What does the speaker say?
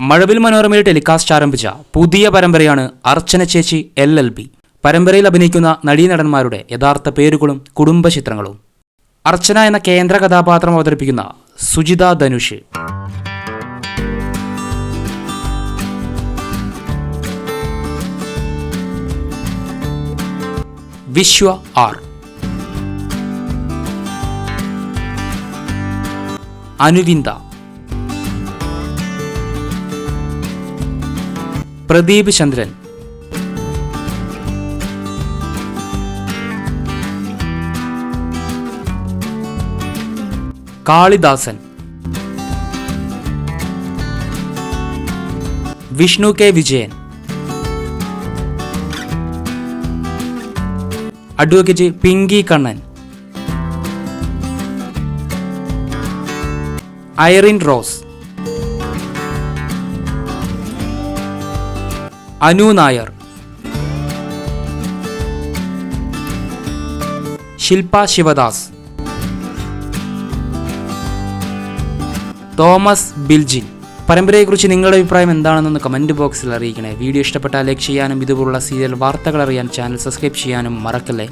മഴവിൽ മനോരമയിൽ ടെലികാസ്റ്റ് ആരംഭിച്ച പുതിയ പരമ്പരയാണ് അർച്ചന ചേച്ചി എൽ എൽ ബി. പരമ്പരയിൽ അഭിനയിക്കുന്ന നടീനടന്മാരുടെ യഥാർത്ഥ പേരുകളും കുടുംബ ചിത്രങ്ങളും അർച്ചന എന്ന കേന്ദ്ര കഥാപാത്രം അവതരിപ്പിക്കുന്ന Sujitha Dhanush. Vishwa R. Anuvinda. Pradeep Chandran. Kalidasan. Vishnu K Vijayan. Advocate Pinky Kannan. Irene Rose. Anu Nair. Shilpa Sivadas. Thomas Biljin. പരമ്പരയെക്കുറിച്ച് നിങ്ങളുടെ അഭിപ്രായം എന്താണെന്നൊന്ന് കമന്റ് ബോക്സിൽ അറിയിക്കണേ. വീഡിയോ ഇഷ്ടപ്പെട്ടാൽ ലൈക്ക് ചെയ്യാനും ഇതുപോലുള്ള സീരിയൽ വാർത്തകൾ അറിയാൻ ചാനൽ സബ്സ്ക്രൈബ് ചെയ്യാനും മറക്കല്ലേ?